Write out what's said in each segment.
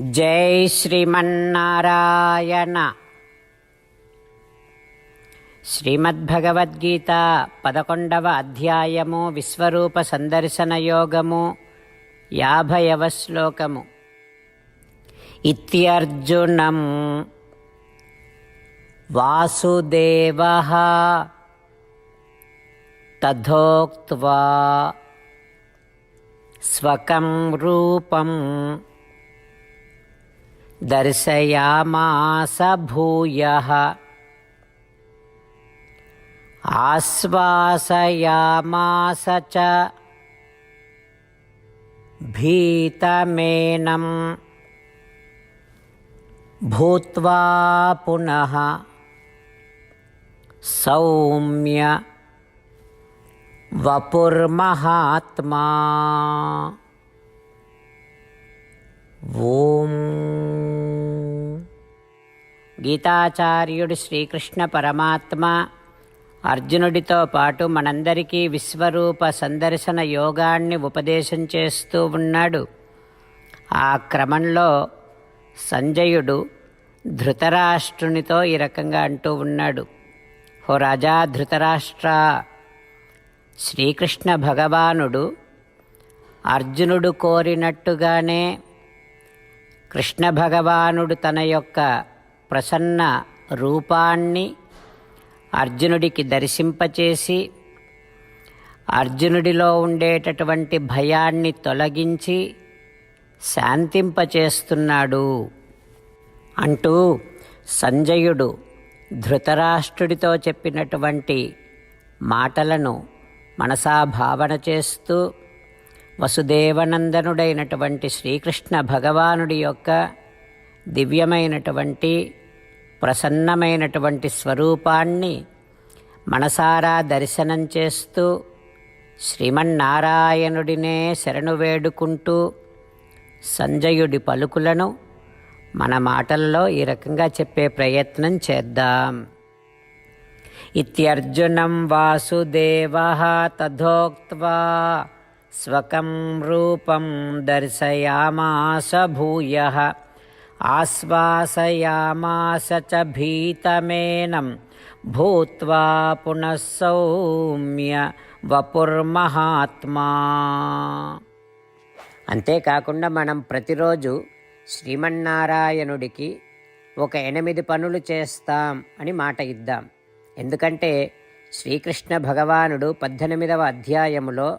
జై శ్రీమన్నారాయణ. శ్రీమద్భగవద్గీత పదకొండవ అధ్యాయము విశ్వరూప సందర్శన యోగము యాభైవ శ్లోకము. ఇత్యర్జునం వాసుదేవ తథోక్వా స్వకం రూపం దర్శయామాస భూయः ఆశ్వాసయామాస చ భీతమేనం భూత్వా పునః సౌమ్య వపుర్మహాత్మా ఓం. గీతాచార్యుడు శ్రీకృష్ణ పరమాత్మ అర్జునుడితో పాటు మనందరికీ విశ్వరూప సందర్శన యోగాన్ని ఉపదేశం చేస్తూ ఉన్నాడు. ఆ క్రమంలో సంజయుడు ధృతరాష్ట్రునితో ఈ రకంగా అంటూ ఉన్నాడు. హో రాజా ధృతరాష్ట్ర శ్రీకృష్ణ భగవానుడు అర్జునుడు కోరినట్టుగానే కృష్ణ భగవానుడు తన యొక్క ప్రసన్న రూపాన్ని అర్జునుడికి దర్శింపచేసి అర్జునుడిలో ఉండేటటువంటి భయాన్ని తొలగించి శాంతింపచేస్తున్నాడు అంటూ సంజయుడు ధృతరాష్ట్రుడితో చెప్పినటువంటి మాటలను మనసా భావన చేస్తూ వసుదేవనందనుడైనటువంటి శ్రీకృష్ణ భగవానుడి యొక్క దివ్యమైనటువంటి ప్రసన్నమైనటువంటి స్వరూపాన్ని మనసారా దర్శనం చేస్తూ శ్రీమన్నారాయణుడినే శరణు వేడుకుంటూ సంజయుడి పలుకులను మన మాటల్లో ఈ రకంగా చెప్పే ప్రయత్నం చేద్దాం. ఇత్యర్జునం వాసుదేవ తథోక్త్వా స్వకం రూపం దర్శయామాస భూయ. ఆశ్వాసయామాస చ భీతమేనం. భూత్వా పునః సౌమ్య వపుర్మహాత్మా. అంతేకాకుండా మనం ప్రతిరోజు శ్రీమన్నారాయణుడికి ఒక ఎనిమిది పనులు చేస్తాం అని మాట ఇద్దాం. ఎందుకంటే శ్రీకృష్ణ భగవానుడు పద్దెనిమిదవ అధ్యాయములో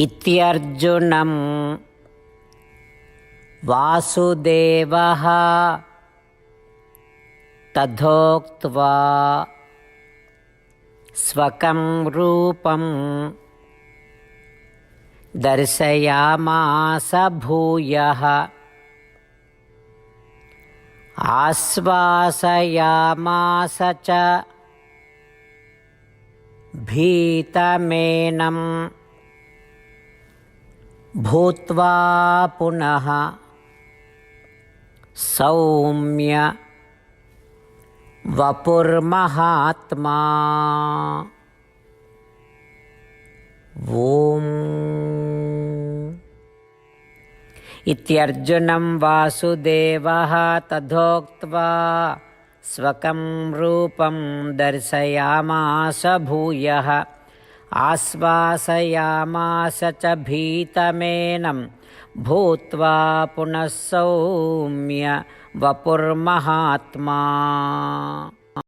ఇత్యర్జునం వాసుదేవ తథోక్త్వా స్వకం రూపం దర్శయామాస భూయ ఆశ్వాసయామాస చ భీతమేనం भूत्वा पुनः सौम्य वपुर्महात्मा। ॐ। इत्यर्जुनं वासुदेवः तथोक्त्वा स्वकं रूपं दर्शयामास भूयः। आश्वासयामास च भीतमेनं भूत्वा पुनः सौम्य वपुर्महात्मा